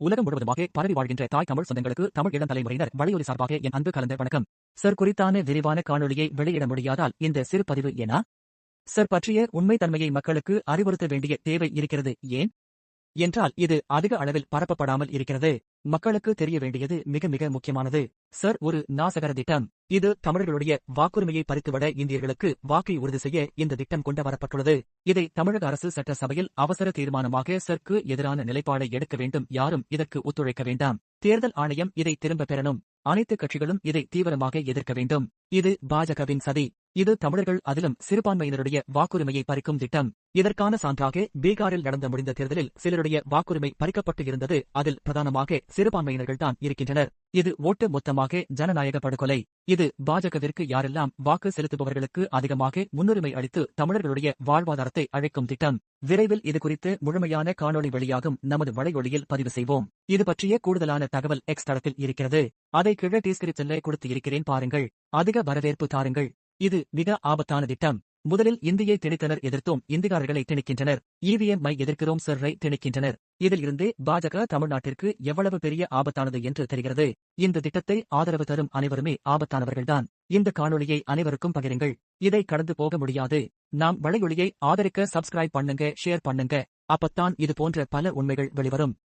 உலகம் முழுவதுமாக பரவி வாழ்கின்ற தாய் தமிழ் சொந்தங்களுக்கு தமிழ் இளம் தலைமுறையினர் வழியொலி சார்பாக என் அன்பு கலந்த வணக்கம். சார் குறித்தான விரிவான காணொளியை வெளியிட முடியாதால் இந்த சிறு பதிவு ஏனா? சார் பற்றிய உண்மைத்தன்மையை மக்களுக்கு அறிவுறுத்த வேண்டிய தேவை இருக்கிறது ஏன்? என்றால் இது அதிக அளவில் பரப்பப்படாமல் இருக்கிறது. மக்களுக்கு தெரிய வேண்டியது மிக மிக முக்கியமானது. சார் ஒரு நாசகர திட்டம். இது தமிழர்களுடைய வாக்குரிமையை பறித்துவிட இந்தியர்களுக்கு வாக்கை உறுதி செய்ய இந்த திட்டம் கொண்டு வரப்பட்டுள்ளது. இதை தமிழக அரசு சட்டசபையில் அவசர தீர்மானமாக சர்க்கு எதிரான நிலைப்பாடை எடுக்க வேண்டும். யாரும் இதற்கு ஒத்துழைக்க வேண்டாம். தேர்தல் ஆணையம் இதை திரும்ப பெறணும். அனைத்து கட்சிகளும் இதை தீவிரமாக எதிர்க்க வேண்டும். இது பாஜகவின் சதி. இது தமிழர்கள் அதிலும் சிறுபான்மையினருடைய வாக்குரிமையை பறிக்கும் திட்டம். இதற்கான சான்றாக பீகாரில் நடந்த முடிந்த தேர்தலில் சிலருடைய வாக்குரிமை பறிக்கப்பட்டு இருந்தது. அதில் பிரதானமாக சிறுபான்மையினர்கள்தான் இருக்கின்றனர். இது ஓட்டு மொத்தமாக ஜனநாயக படுகொலை இது பாஜகவிற்கு யாரெல்லாம் வாக்கு செலுத்துபவர்களுக்கு அதிகமாக முன்னுரிமை அளித்து தமிழர்களுடைய வாழ்வாதாரத்தை அழைக்கும் திட்டம். விரைவில் இது குறித்து முழுமையான காணொளி வெளியாகும் நமது வலையொலியில் பதிவு செய்வோம். இது பற்றிய கூடுதலான தகவல் எக்ஸ் தளத்தில் இருக்கிறது. அதை கீழே டிஸ்கிரிப்ஷன்ல கொடுத்து இருக்கிறேன் பாருங்கள். அதிக வரவேற்பு தாருங்கள். இது மிக ஆபத்தான திட்டம். முதலில் இந்தியை திணித்தனர் எதிர்த்தோம் இந்திகாரர்களை திணிக்கின்றனர். இவிஎம் மை எதிர்க்கிறோம் சர்ரை திணிக்கின்றனர். இதில் இருந்தே பாஜக தமிழ்நாட்டிற்கு எவ்வளவு பெரிய ஆபத்தானது என்று தெரிகிறது. இந்த திட்டத்தை ஆதரவு தரும் அனைவருமே ஆபத்தானவர்கள்தான். இந்த காணொளியை அனைவருக்கும் பகிருங்கள். இதை கடந்து போக முடியாது. நாம் வலையொலியை ஆதரிக்க சப்ஸ்கிரைப் பண்ணுங்க ஷேர் பண்ணுங்க. அப்பத்தான் இது போன்ற பல உண்மைகள் வெளிவரும்.